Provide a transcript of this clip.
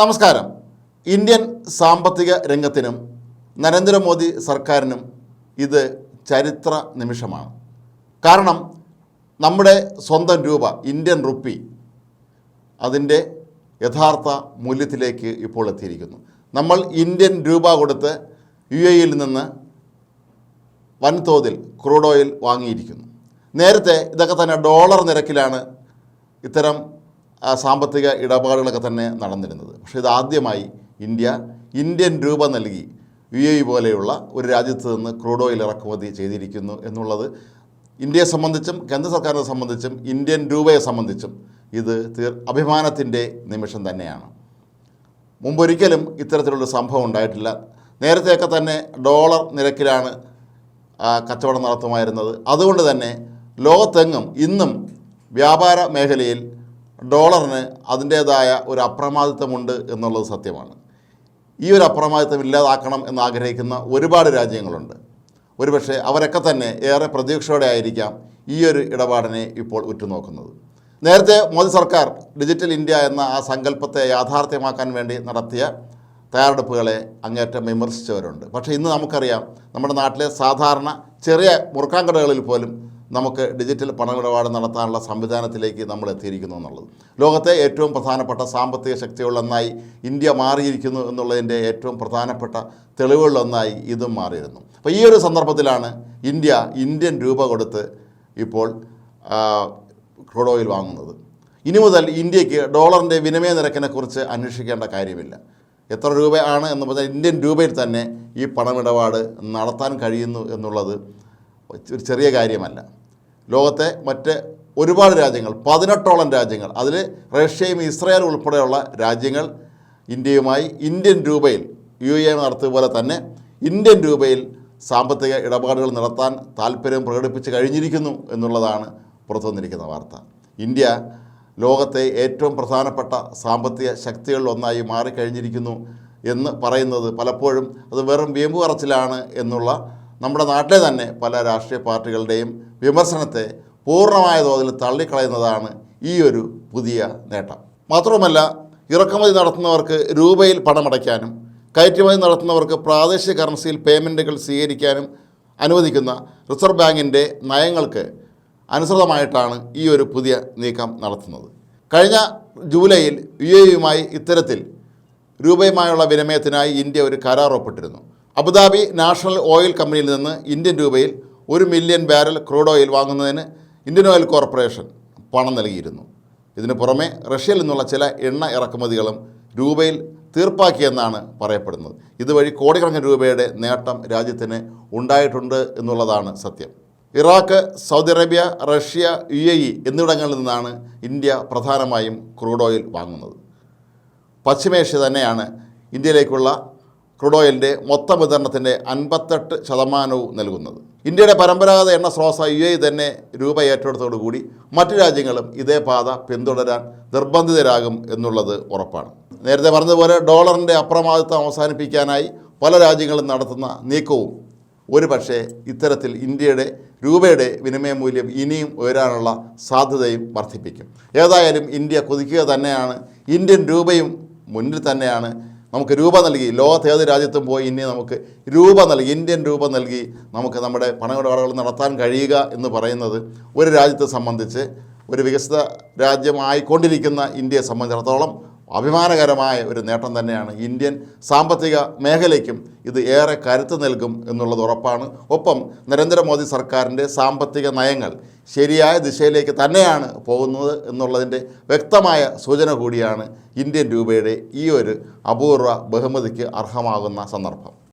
നമസ്കാരം. ഇന്ത്യൻ സാമ്പത്തിക രംഗത്തിനും നരേന്ദ്രമോദി സർക്കാരിനും ഇത് ചരിത്ര നിമിഷമാണ്. കാരണം നമ്മുടെ സ്വന്തം രൂപ ഇന്ത്യൻ റുപ്പി അതിന്റെ യഥാർത്ഥ മൂല്യത്തിലേക്ക് ഇപ്പോൾ എത്തിയിരിക്കുന്നു. നമ്മൾ ഇന്ത്യൻ രൂപ കൊടുത്ത് യു എയിൽ നിന്ന് വൻതോതിൽ ക്രൂഡ് ഓയിൽ വാങ്ങിയിരിക്കുന്നു. നേരത്തെ ഇതൊക്കെ തന്നെ ഡോളർ നിരക്കിലാണ് ഇത്തരം സാമ്പത്തിക ഇടപാടുകളൊക്കെ തന്നെ നടന്നിരുന്നത്. പക്ഷേ ഇതാദ്യമായി ഇന്ത്യ ഇന്ത്യൻ രൂപ നൽകി യു എ പോലെയുള്ള ഒരു രാജ്യത്ത് നിന്ന് ക്രൂഡ് ഓയിൽ ഇറക്കുമതി ചെയ്തിരിക്കുന്നു എന്നുള്ളത് ഇന്ത്യയെ സംബന്ധിച്ചും കേന്ദ്ര സർക്കാരിനെ സംബന്ധിച്ചും ഇന്ത്യൻ രൂപയെ സംബന്ധിച്ചും ഇത് തീർ അഭിമാനത്തിന്റെ നിമിഷം തന്നെയാണ്. മുമ്പൊരിക്കലും ഇത്തരത്തിലുള്ള സംഭവം ഉണ്ടായിട്ടില്ല. നേരത്തെയൊക്കെ തന്നെ ഡോളർ നിരക്കിലാണ് കച്ചവടം നടത്തുമായിരുന്നത്. അതുകൊണ്ട് തന്നെ ലോകത്തെങ്ങും ഇന്നും വ്യാപാര മേഖലയിൽ ഡോളറിന് അതിന്റേതായ ഒരു അപ്രമാദിത്വമുണ്ട് എന്നുള്ളത് സത്യമാണ്. ഈ ഒരു അപ്രമാദിത്വം ഇല്ലാതാക്കണം എന്ന് ആഗ്രഹിക്കുന്ന ഒരുപാട് രാജ്യങ്ങളുണ്ട്. ഒരുപക്ഷെ അവരൊക്കെ തന്നെ ഏറെ പ്രതീക്ഷയോടെ ആയിരിക്കാം ഈ ഒരു ഇടപാടിനെ ഇപ്പോൾ ഉറ്റുനോക്കുന്നത്. നേരത്തെ മോദി സർക്കാർ ഡിജിറ്റൽ ഇന്ത്യ എന്ന ആ സങ്കല്പത്തെ യാഥാർത്ഥ്യമാക്കാൻ വേണ്ടി നടത്തിയ തയ്യാറെടുപ്പുകളെ അങ്ങേറ്റം വിമർശിച്ചവരുണ്ട്. പക്ഷേ ഇന്ന് നമുക്കറിയാം നമ്മുടെ നാട്ടിലെ സാധാരണ ചെറിയ മുറുക്കാൻകടകളിൽ പോലും നമുക്ക് ഡിജിറ്റൽ പണമിടപാട് നടത്താനുള്ള സംവിധാനത്തിലേക്ക് നമ്മൾ എത്തിയിരിക്കുന്നു എന്നുള്ളത്. ലോകത്തെ ഏറ്റവും പ്രധാനപ്പെട്ട സാമ്പത്തിക ശക്തിയുള്ള ഒന്നായി ഇന്ത്യ മാറിയിരിക്കുന്നു എന്നുള്ളതിന്റെ ഏറ്റവും പ്രധാനപ്പെട്ട തെളിവുകളിലൊന്നായി ഇതും മാറിയിരുന്നു. അപ്പോൾ ഈ ഒരു സന്ദർഭത്തിലാണ് ഇന്ത്യ ഇന്ത്യൻ രൂപ കൊടുത്ത് ഇപ്പോൾ ക്രൂഡ് ഓയിൽ വാങ്ങുന്നത്. ഇനി മുതൽ ഇന്ത്യയ്ക്ക് ഡോളറിന്റെ വിനിമയ നിരക്കിനെക്കുറിച്ച് അന്വേഷിക്കേണ്ട കാര്യമില്ല. എത്ര രൂപയാണ് എന്ന് പറഞ്ഞാൽ ഇന്ത്യൻ രൂപയിൽ തന്നെ ഈ പണമിടപാട് നടത്താൻ കഴിയുന്നു എന്നുള്ളത് ഒരു ചെറിയ കാര്യമല്ല. ലോകത്തെ മറ്റ് ഒരുപാട് രാജ്യങ്ങൾ പതിനെട്ടോളം രാജ്യങ്ങൾ അതിൽ റഷ്യയും ഇസ്രായേലും ഉൾപ്പെടെയുള്ള രാജ്യങ്ങൾ ഇന്ത്യയുമായി ഇന്ത്യൻ രൂപയിൽ യു എ നടത്തിയ പോലെ തന്നെ ഇന്ത്യൻ രൂപയിൽ സാമ്പത്തിക ഇടപാടുകൾ നടത്താൻ താല്പര്യം പ്രകടിപ്പിച്ച് കഴിഞ്ഞിരിക്കുന്നു എന്നുള്ളതാണ് പുറത്തുവന്നിരിക്കുന്ന വാർത്ത. ഇന്ത്യ ലോകത്തെ ഏറ്റവും പ്രധാനപ്പെട്ട സാമ്പത്തിക ശക്തികളിൽ ഒന്നായി മാറിക്കഴിഞ്ഞിരിക്കുന്നു എന്ന് പറയുന്നത് പലപ്പോഴും അത് വെറും വേമ്പു പറച്ചിലാണ് എന്നുള്ള നമ്മുടെ നാട്ടിലെ തന്നെ പല രാഷ്ട്രീയ പാർട്ടികളുടെയും വിമർശനത്തെ പൂർണമായ തോതിൽ തള്ളിക്കളയുന്നതാണ് ഈ ഒരു പുതിയ നേട്ടം. മാത്രവുമല്ല ഇറക്കുമതി നടത്തുന്നവർക്ക് രൂപയിൽ പണമടയ്ക്കാനും കയറ്റുമതി നടത്തുന്നവർക്ക് പ്രാദേശിക കറൻസിയിൽ പേയ്മെന്റുകൾ സ്വീകരിക്കാനും അനുവദിക്കുന്ന റിസർവ് ബാങ്കിന്റെ നയങ്ങൾക്ക് അനുസൃതമായിട്ടാണ് ഈ ഒരു പുതിയ നീക്കം നടത്തുന്നത്. കഴിഞ്ഞ ജൂലൈയിൽ യു എയുമായി ഇത്തരത്തിൽ രൂപയുമായുള്ള വിനിമയത്തിനായി ഇന്ത്യ ഒരു കരാർ ഒപ്പിട്ടിരുന്നു. അബുദാബി നാഷണൽ ഓയിൽ കമ്പനിയിൽ നിന്ന് ഇന്ത്യൻ രൂപയിൽ ഒരു മില്യൺ ബാരൽ ക്രൂഡ് ഓയിൽ വാങ്ങുന്നതിന് ഇന്ത്യൻ ഓയിൽ കോർപ്പറേഷൻ പണം നൽകിയിരുന്നു. ഇതിനു പുറമെ റഷ്യയിൽ നിന്നുള്ള ചില എണ്ണ ഇറക്കുമതികളും രൂപയിൽ തീർപ്പാക്കിയെന്നാണ് പറയപ്പെടുന്നത്. ഇതുവഴി കോടിക്കണക്കിന് രൂപയുടെ നേട്ടം രാജ്യത്തിന് ഉണ്ടായിട്ടുണ്ട് എന്നുള്ളതാണ് സത്യം. Iraq Saudi Arabia Russia U A E എന്നിവിടങ്ങളിൽ നിന്നാണ് ഇന്ത്യ പ്രധാനമായും ക്രൂഡ് ഓയിൽ വാങ്ങുന്നത്. പശ്ചിമേഷ്യ തന്നെയാണ് ഇന്ത്യയിലേക്കുള്ള ക്രൂഡ് ഓയിലിന്റെ മൊത്തം വിതരണത്തിന്റെ അൻപത്തെട്ട് ശതമാനവും നൽകുന്നത്. ഇന്ത്യയുടെ പരമ്പരാഗത എണ്ണ സ്രോതസ് യു എ തന്നെ രൂപ ഏറ്റെടുത്തോടുകൂടി മറ്റു രാജ്യങ്ങളും ഇതേ പാത പിന്തുടരാൻ നിർബന്ധിതരാകും എന്നുള്ളത് ഉറപ്പാണ്. നേരത്തെ പറഞ്ഞതുപോലെ ഡോളറിന്റെ അപ്രമാദിത്വം അവസാനിപ്പിക്കാനായി പല രാജ്യങ്ങളും നടത്തുന്ന നീക്കവും ഒരു പക്ഷേ ഇത്തരത്തിൽ ഇന്ത്യയുടെ രൂപയുടെ വിനിമയ മൂല്യം ഇനിയും ഉയരാനുള്ള സാധ്യതയും വർദ്ധിപ്പിക്കും. ഏതായാലും ഇന്ത്യ കുതിക്കുക തന്നെയാണ് ഇന്ത്യൻ രൂപയും മുന്നിൽ തന്നെയാണ് നമുക്ക് രൂപ നൽകി. ലോകത്ത് ഏത് രാജ്യത്തും പോയി ഇനി നമുക്ക് രൂപ നൽകി ഇന്ത്യൻ രൂപ നൽകി നമുക്ക് നമ്മുടെ പണമിടപാടുകൾ നടത്താൻ കഴിയുക എന്ന് പറയുന്നത് ഒരു രാജ്യത്തെ സംബന്ധിച്ച് ഒരു വികസിത രാജ്യമായിക്കൊണ്ടിരിക്കുന്ന ഇന്ത്യയെ സംബന്ധിച്ചിടത്തോളം അഭിമാനകരമായ ഒരു നേട്ടം തന്നെയാണ് ഇന്ത്യൻ സാമ്പത്തിക മേഖലയ്ക്കും ഇത് ഏറെ കരുത്ത് നൽകും എന്നുള്ളത് ഉറപ്പാണ്. ഒപ്പം നരേന്ദ്രമോദി സർക്കാരിന്റെ സാമ്പത്തിക നയങ്ങൾ ശരിയായ ദിശയിലേക്ക് തന്നെയാണ് പോകുന്നത് എന്നുള്ളതിന്റെ വ്യക്തമായ സൂചന കൂടിയാണ് ഇന്ത്യൻ രൂപയുടെ ഈ ഒരു അപൂർവ ബഹുമതിക്ക് അർഹമാകുന്ന സന്ദർഭം.